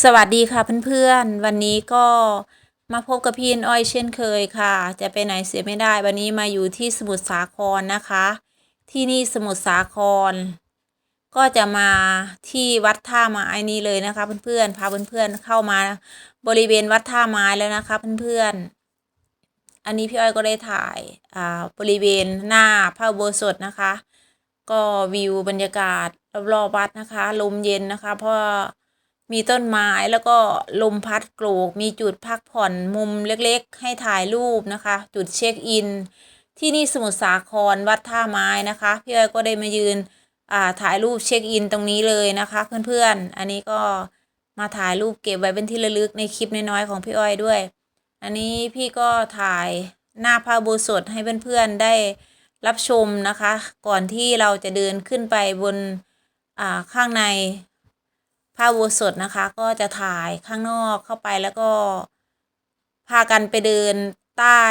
สวัสดีค่ะเพื่อนๆ วันนี้ก็มาพบกับพี่อ้อยเช่นเคยค่ะ จะไปไหนเสียไม่ได้วันนี้มาอยู่ที่สมุทรสาครนะคะ ที่นี่สมุทรสาคร ก็จะมาที่วัดท่าไม้นี้เลยนะคะเพื่อนๆพาเพื่อนๆเข้ามาบริเวณวัดท่าไม้แล้วนะคะเพื่อนๆอันนี้พี่อ้อยก็ได้ถ่ายอ่าบริเวณหน้าพระอุโบสถนะคะ ก็วิวบรรยากาศรอบๆวัดนะคะ ลมเย็นนะคะ เพราะ มีต้นไม้แล้วก็ลมพัดโกรก มีจุดพักผ่อนมุมเล็กๆ ให้ถ่ายรูปนะคะ จุดเช็คอิน ที่นี่สมุทรสาครวัดท่าไม้นะคะพี่อ้อยก็ได้มายืนอ่าถ่ายรูปเช็คอินตรงนี้เลยนะคะ เพื่อนๆ อันนี้ก็มาถ่ายรูปเก็บไว้เป็นที่ระลึกในคลิปน้อยๆของพี่อ้อยด้วย อันนี้พี่ก็ถ่ายหน้าพระโบสถให้เพื่อนๆได้รับชมนะคะ ก่อนที่เราจะเดินขึ้นไปบนอ่าข้างใน พระอุโบสถนะคะก็จะถ่ายข้างนอกเข้าไปแล้วก็ พากันไปเดินใต้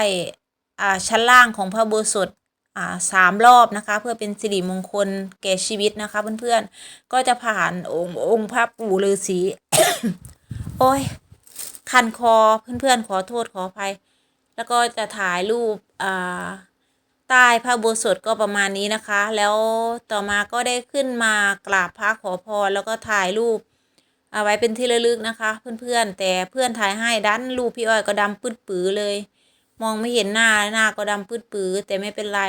ชั้นล่างของพระโบสถสามรอบนะคะ เพื่อเป็นสิริมงคลแก่ชีวิตนะคะ เพื่อนๆก็จะผ่านองค์องค์พระปู่ฤาษีโอ้ยคันคอเพื่อนๆขอโทษขออภัย แล้วก็จะถ่ายรูปอ่าใต้พระอุโบสถก็ประมาณนี้นะคะ แล้วต่อมาก็ได้ขึ้นมากราบพระขอพรแล้วก็ถ่ายรูป เอาไว้เป็นที่ระลึกนะคะ เพื่อนๆ แต่เพื่อนถ่ายให้ดันรูปพี่อ้อยก็ดำปื้ดปือเลย มองไม่เห็นหน้าหน้าก็ดำปื้ดปือแต่ไม่เป็นไร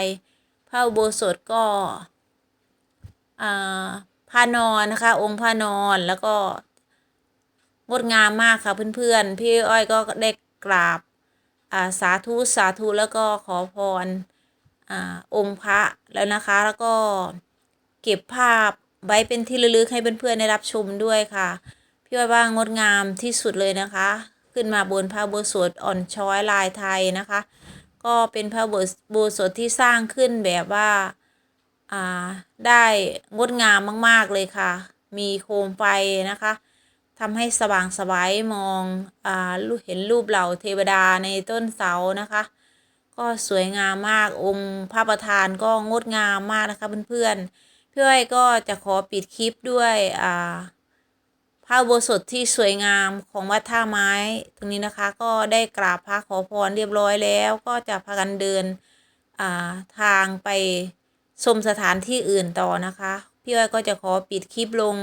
พระอุโบสถก็อ่าพระนอนนะคะ องค์พระนอนแล้วก็งดงามมากค่ะเพื่อนๆ พี่อ้อยก็ได้กราบอ่าสาธุสาธุแล้วก็ขอพรอ่าองค์พระแล้วนะคะ แล้วก็เก็บภาพ ไว้เป็นที่ระลึกให้เพื่อนๆได้รับชมด้วยค่ะ พี่อ้อยว่างดงามที่สุดเลยนะคะ ขึ้นมาบนพระโบสถอ่อนช้อยลายไทยนะคะ ก็เป็นพระโบสถที่สร้างขึ้นแบบว่าอ่าได้งดงามมากๆเลยค่ะ มีโคมไฟนะคะทำให้สว่างสวายมองอ่าูเห็นรูปเหล่าเทวดาในต้นเสานะคะ ก็สวยงามมากองค์พระประธานก็งดงามมากนะคะเพื่อนๆ พื่อ้อยก็จะขอปิดคลิปด้วยอ่าพระอุโบสถที่สวยงามของวัดท่าไม้ ตรงนี้นะคะก็ได้กราบพระขอพรเรียบร้อยแล้ว ก็จะพากันเดินอ่าทางไปชมสถานที่อื่นต่อนะคะ พี่อ้อยก็จะขอปิดคลิปลง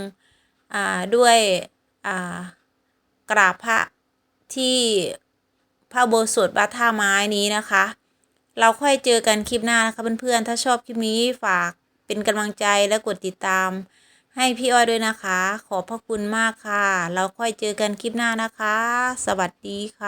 อ่าด้วยอ่ากราบพระที่พระโบสถวัดท่าไม้นี้นะคะ เราค่อยเจอกันคลิปหน้านะคะเพื่อนๆ ถ้าชอบคลิปนี้ฝาก เป็นกำลังใจและกดติดตาม ให้พี่อ้อยด้วยนะคะ ขอบพระคุณมากค่ะ เราค่อยเจอกันคลิปหน้านะคะ สวัสดีค่ะ